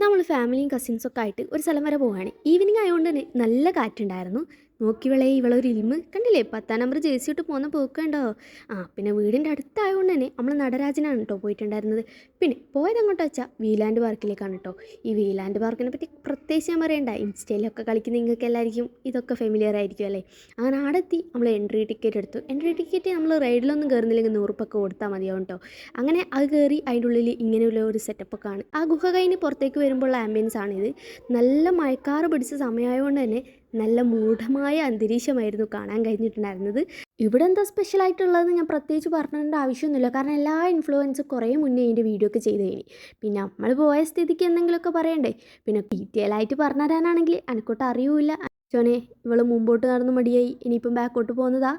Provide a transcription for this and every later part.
നമ്മൾ ഫാമിലിയും കസിൻസൊക്കെ ആയിട്ട് ഒരു സ്ഥലം വരെ പോവുകയാണ്. ഈവനിങ് ആയതുകൊണ്ട് തന്നെ നല്ല കാറ്റുണ്ടായിരുന്നു. നോക്കിവളെ ഇവളൊരു ഇൽമ്. കണ്ടില്ലേ? പത്താം നമ്പർ ജേഴ്സി ഇട്ട് പോകുന്ന പോക്കുണ്ടോ? ആ പിന്നെ വീടിന്റെ അടുത്തായതുകൊണ്ട് തന്നെ നമ്മൾ നടരാജനാണ് കേട്ടോ പോയിട്ടുണ്ടായിരുന്നത്. പിന്നെ പോയത് അങ്ങോട്ട് വെച്ചാൽ വീലാൻഡ് പാർക്കിലേക്കാണ് കേട്ടോ ഈ വീലാൻഡ് പാർക്കിനെ പറ്റി പ്രത്യേകിച്ച് ഞാൻ പറയണ്ട. ഇൻസ്റ്റയിലൊക്കെ കളിക്കുന്ന നിങ്ങൾക്ക് എല്ലാവർക്കും ഇതൊക്കെ ഫെമിലിയർ ആയിരിക്കും അല്ലേ? അങ്ങനെ അവിടെ എത്തി നമ്മൾ എൻട്രി ടിക്കറ്റ് എടുത്തു. എൻട്രി ടിക്കറ്റ് നമ്മൾ റൈഡിലൊന്നും കയറുന്നില്ലെങ്കിൽ നൂറുപ്പൊക്കെ കൊടുത്താൽ മതിയാവും കേട്ടോ അങ്ങനെ അത് കയറി അതിന്റെ ഉള്ളിൽ ഇങ്ങനെയുള്ള ഒരു സെറ്റപ്പൊക്കെ ആണ്. ആ ഗുഹ കഴിഞ്ഞ് പുറത്തേക്ക് വരുമ്പോഴുള്ള ആംബിയൻസ് ആണിത്. നല്ല മഴക്കാറ് പിടിച്ച സമയമായതുകൊണ്ട് തന്നെ നല്ല മൂഢമായ അന്തരീക്ഷമായിരുന്നു കാണാൻ കഴിഞ്ഞിട്ടുണ്ടായിരുന്നത്. ഇവിടെ എന്താ സ്പെഷ്യൽ ആയിട്ടുള്ളതെന്ന് ഞാൻ പ്രത്യേകിച്ച് പറഞ്ഞേണ്ട ആവശ്യമൊന്നുമില്ല. കാരണം എല്ലാ ഇൻഫ്ലുവൻസും കുറേ മുന്നേ അതിന്റെ വീഡിയോ ഒക്കെ ചെയ്ത് കഴിഞ്ഞു. പിന്നെ നമ്മൾ പോയ സ്ഥിതിക്ക് എന്തെങ്കിലുമൊക്കെ പറയണ്ടേ? പിന്നെ ഡീറ്റെയിൽ ആയിട്ട് പറഞ്ഞു തരാനാണെങ്കിൽ അനക്കോട്ട് അറിയൂല ചോനെ ഇവൾ മുമ്പോട്ട് നടന്ന് മടിയായി. ഇനിയിപ്പം ബാക്കോട്ട് പോകുന്നതാ.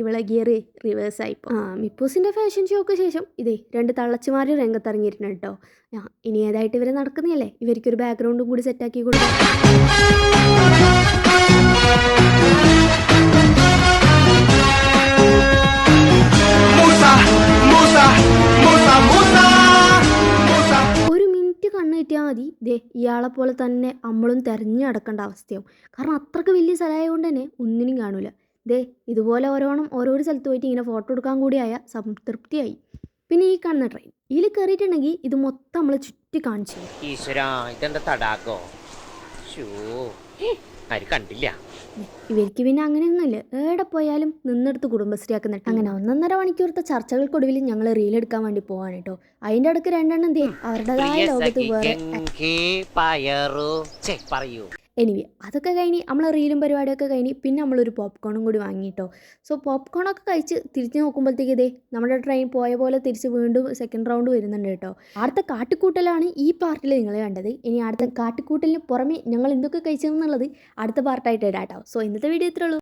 ഇവളെ ഗിയർ റിവേഴ്സ് ആയി ആ മിപ്പോസിന്റെ ഫാഷൻ ഷോക്ക് ശേഷം ഇതേ രണ്ട് തള്ളച്ചുമാർ രംഗത്തിറങ്ങിയിട്ടുണ്ട് കേട്ടോ. ഇനി ഏതായിട്ട് ഇവർ നടക്കുന്നതല്ലേ? ഇവർക്കൊരു ബാക്ക്ഗ്രൗണ്ടും കൂടി സെറ്റാക്കി കൊടുക്കാം. കിട്ടിയാൽ മതി. ദേ ഇയാളെപ്പോലെ പോലെ തന്നെ നമ്മളും തിരഞ്ഞു നടക്കേണ്ട അവസ്ഥയാവും. കാരണം അത്രയ്ക്ക് വലിയ സ്ഥലമായതുകൊണ്ട് തന്നെ ഒന്നിനും കാണൂല. ദേ ഇതുപോലെ ഓരോണം ഓരോരോ സ്ഥലത്ത് പോയിട്ട് ഇങ്ങനെ ഫോട്ടോ എടുക്കാൻ കൂടിയായ സംതൃപ്തിയായി. പിന്നെ ഈ കാണുന്ന ട്രെയിൻ ഇതിൽ കയറിയിട്ടുണ്ടെങ്കിൽ ഇത് മൊത്തം നമ്മൾ ചുറ്റി കാണിച്ചു ആര് കണ്ടില്ല. ഇവർക്ക് പിന്നെ അങ്ങനെയൊന്നുമില്ല. എവിടെ പോയാലും നിന്നെടുത്ത് കുടുംബശ്രീ ആക്കുന്നുണ്ട് അങ്ങനെ ഒന്നൊന്നര മണിക്കൂറത്തെ ചർച്ചകൾക്കൊടുവിൽ ഞങ്ങൾ റീൽ എടുക്കാൻ വേണ്ടി പോവാണ് കേട്ടോ അതിന്റെ അടുക്ക് രണ്ടെണ്ണം ദേ അവരുടേതായ ലോകത്ത് വേറെ പറയൂ. എനിവേ അതൊക്കെ കഴിഞ്ഞ് നമ്മൾ റീലും പരിപാടിയൊക്കെ കഴിഞ്ഞ് പിന്നെ നമ്മളൊരു പോപ്കോണും കൂടി വാങ്ങിയിട്ടോ സോ പോപ്കോണൊക്കെ കഴിച്ച് തിരിച്ച് നോക്കുമ്പോഴത്തേക്ക് ഇതേ നമ്മുടെ ട്രെയിൻ പോയ പോലെ തിരിച്ച് വീണ്ടും സെക്കൻഡ് റൗണ്ട് വരുന്നുണ്ട് കേട്ടോ. അടുത്ത കാട്ടിക്കൂട്ടലാണ് ഈ പാർട്ടിൽ നിങ്ങൾ കണ്ടത്. ഇനി അടുത്ത കാട്ടിക്കൂട്ടലിന് പുറമെ ഞങ്ങൾ എന്തൊക്കെ കഴിച്ചതെന്നുള്ളത് അടുത്ത പാർട്ടായിട്ട് ഇടാം കേട്ടോ സോ ഇന്നത്തെ വീഡിയോ ഇത്രേ ഉള്ളൂ.